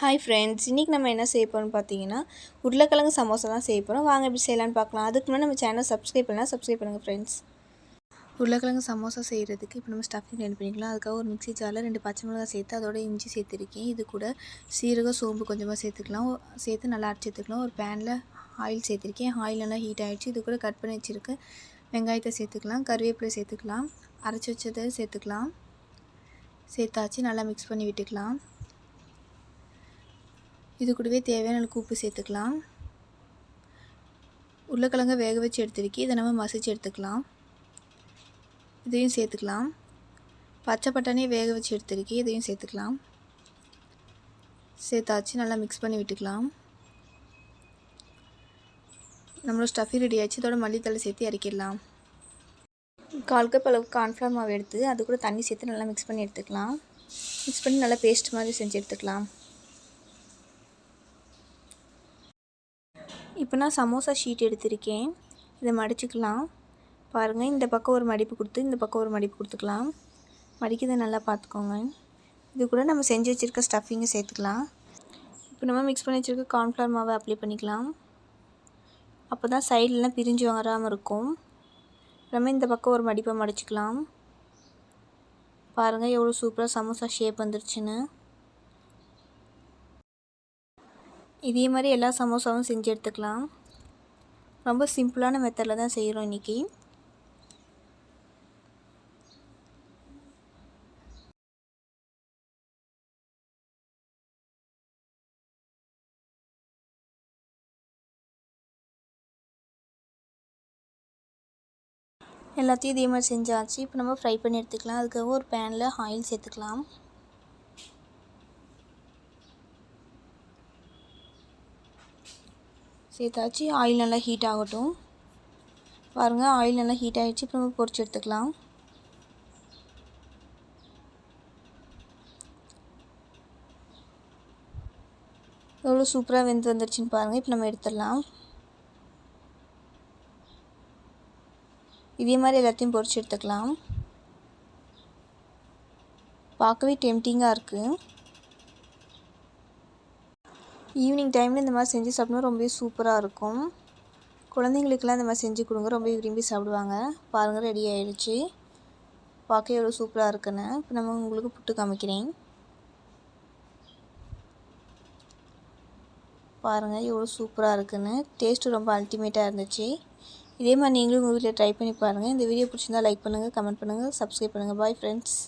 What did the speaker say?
Hi friends இன்றைக்கி நம்ம என்ன செய்ய போகிறோம்னு பார்த்தீங்கன்னா உருளைக்கிழங்கு சமோசா தான் செய்ய போகிறோம் வாங்க எப்படி செய்யலான்னு பார்க்கலாம். அதுக்கு முன்னாடி நம்ம சேனல் சப்ஸ்கிரைப் பண்ணலாம் சப்ஸ்கிரைப் பண்ணுங்கள் ஃப்ரெண்ட்ஸ் உருளைக்கிழங்கு சமோசா செய்கிறதுக்கு இப்போ நம்ம ஸ்டஃபிங் ரெடி பண்ணிக்கலாம். அதுக்காக ஒரு மிக்ஸி ஜாரில் ரெண்டு பச்சை மிளகாய் சேர்த்து அதோட இஞ்சி சேர்த்துருக்கேன். இது கூட சீரகம் சோம்பு கொஞ்சமாக சேர்த்துக்கலாம். சேர்த்து நல்லா அரைச்சி எடுத்துக்கலாம். ஒரு பேனில் ஆயில் சேர்த்துருக்கேன். ஆயில் நல்லா ஹீட் ஆகிடுச்சு இது கூட கட் பண்ணி வச்சுருக்க வெங்காயத்தை சேர்த்துக்கலாம். கருவேப்பிலை சேர்த்துக்கலாம். அரைச்சி வச்சதை சேர்த்துக்கலாம். சேர்த்தாச்சு. நல்லா மிக்ஸ் பண்ணி விட்டுக்கலாம். இது கூடவே தேவையான அளவுக்கு உப்பு சேர்த்துக்கலாம். உருளைக்கிழங்க வேக வச்சு எடுத்துருக்கி இதை நம்ம மசிச்சு எடுத்துக்கலாம். இதையும் சேர்த்துக்கலாம். பச்சை பட்டாணியை வேக வச்சு எடுத்துருக்கி இதையும் சேர்த்துக்கலாம். சேர்த்தாச்சு. நல்லா மிக்ஸ் பண்ணி விட்டுக்கலாம். நம்மளோட ஸ்டஃபி ரெடி ஆச்சு இதோட மல்லித்தலை சேர்த்து இறக்கிடலாம். கால் கப் அளவுக்கு கார்ன்ஃப்ளவர் மாவு எடுத்து அது கூட தண்ணி சேர்த்து நல்லா மிக்ஸ் பண்ணி எடுத்துக்கலாம். மிக்ஸ் பண்ணி நல்லா பேஸ்ட் மாதிரி செஞ்சு எடுத்துக்கலாம். இப்போ நான் சமோசா ஷீட் எடுத்திருக்கேன். இதை மடிச்சுக்கலாம். பாருங்கள் இந்த பக்கம் ஒரு மடிப்பு கொடுத்து இந்த பக்கம் ஒரு மடிப்பு கொடுத்துக்கலாம். மடிக்கிறதை நல்லா பார்த்துக்கோங்க. இது கூட நம்ம செஞ்சு வச்சுருக்க ஸ்டஃபிங்கை சேர்த்துக்கலாம். இப்போ நம்ம மிக்ஸ் பண்ணி வச்சுருக்க கார்ன்ஃப்ளவர் மாவை அப்ளை பண்ணிக்கலாம். அப்போ தான் சைட்லலாம் பிரிஞ்சு வராமல் இருக்கும். நம்ம இந்த பக்கம் ஒரு மடிப்பை மடிச்சுக்கலாம். பாருங்கள் எவ்வளோ சூப்பராக சமோசா ஷேப் வந்துருச்சுன்னு. இதே மாதிரி எல்லா சமோசாவும் செஞ்சு எடுத்துக்கலாம். ரொம்ப சிம்பிளான மெத்தடில் தான் செய்கிறோம் இன்றைக்கி எல்லாத்தையும் இதே மாதிரி செஞ்சாச்சு. இப்போ நம்ம ஃப்ரை பண்ணி எடுத்துக்கலாம். அதுக்காக ஒரு பேனில் ஆயில் சேர்த்துக்கலாம். சேர்த்தாச்சு. ஆயில் நல்லா ஹீட் ஆகட்டும். பாருங்கள் ஆயில் நல்லா ஹீட் ஆகிடுச்சு இப்போ நம்ம பொரிச்சு எடுத்துக்கலாம். எவ்வளோ சூப்பராக வெந்து வந்துருச்சுன்னு பாருங்கள் இப்போ நம்ம எடுத்துடலாம். இதே மாதிரி எல்லாத்தையும் பொரிச்சு எடுத்துக்கலாம். பார்க்கவே டெம்டிங்காக இருக்குது ஈவினிங் டைமில் இந்த மாதிரி செஞ்சு சாப்பிடணும். ரொம்பவே சூப்பராக இருக்கும். குழந்தைங்களுக்கெல்லாம் இந்த மாதிரி செஞ்சு கொடுங்க. ரொம்ப விரும்பி சாப்பிடுவாங்க. பாருங்கள் ரெடி ஆகிடுச்சு பார்க்க எவ்வளோ சூப்பராக இருக்குன்னு. இப்போ நம்ம உங்களுக்கு புட்டு காமிக்கிறேன். பாருங்கள் எவ்வளோ சூப்பராக இருக்குன்னு. டேஸ்ட்டு ரொம்ப அல்டிமேட்டாக இருந்துச்சு. இதே மாதிரி நீங்களும் உங்கள் வீட்டில் ட்ரை பண்ணி பாருங்கள் இந்த வீடியோ பிடிச்சிருந்தா லைக் பண்ணுங்கள் கமெண்ட் பண்ணுங்கள் சப்ஸ்கிரைப் பண்ணுங்கள் பாய் ஃப்ரெண்ட்ஸ்